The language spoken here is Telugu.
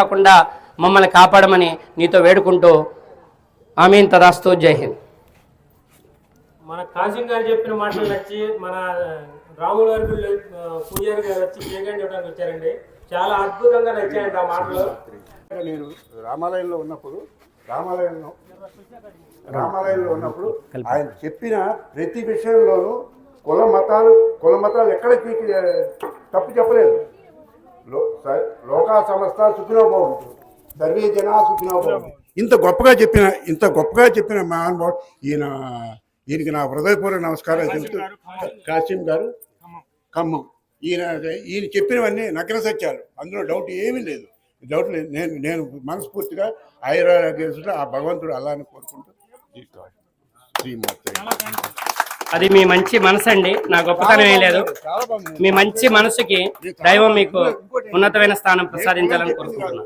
కాకుండా మమ్మల్ని కాపాడమని నీతో వేడుకుంటూ ఆమీన్ తదాస్తు జై హింద్. మన కాశీం గారు చెప్పిన మాటలు నచ్చి మన రాముల ఆ, పూజారి గారు వచ్చి ఇవ్వడానికి వచ్చారండి. చాలా అద్భుతంగా నచ్చాయండి ఆ మాటలు. నేను రామాలయంలో ఉన్నప్పుడు రామాలయంలో రామాలయంలో ఉన్నప్పుడు ఆయన చెప్పిన ప్రతి విషయంలోనూ కుల మతాలు కుల మతాలు ఎక్కడ తప్పు చెప్పలేదు. లోకా సంస్థ సర్వే జనా ఇంత గొప్పగా చెప్పిన ఇంత గొప్పగా చెప్పిన మహానుభావుడు ఈయన ఈయనకి నా హృదయపూర్వక నమస్కారాలు చెబుతూ కాసిం గారు. ఖమ్మం. ఈయన ఈయన చెప్పినవన్నీ నగ్న సత్యాలు. అందులో డౌట్ ఏమీ లేదు. డౌట్ లేదు. నేను నేను మనస్ఫూర్తిగా ఐరాగ్యంతో ఆ భగవంతుడు అలానే కోరుకుంటూ శ్రీమాత అది మీ మంచి మనసు అండి. నా గొప్పతనం ఏం లేదు. మీ మంచి మనసుకి దైవం మీకు ఉన్నతమైన స్థానం ప్రసాదించాలని కోరుకుంటున్నాను.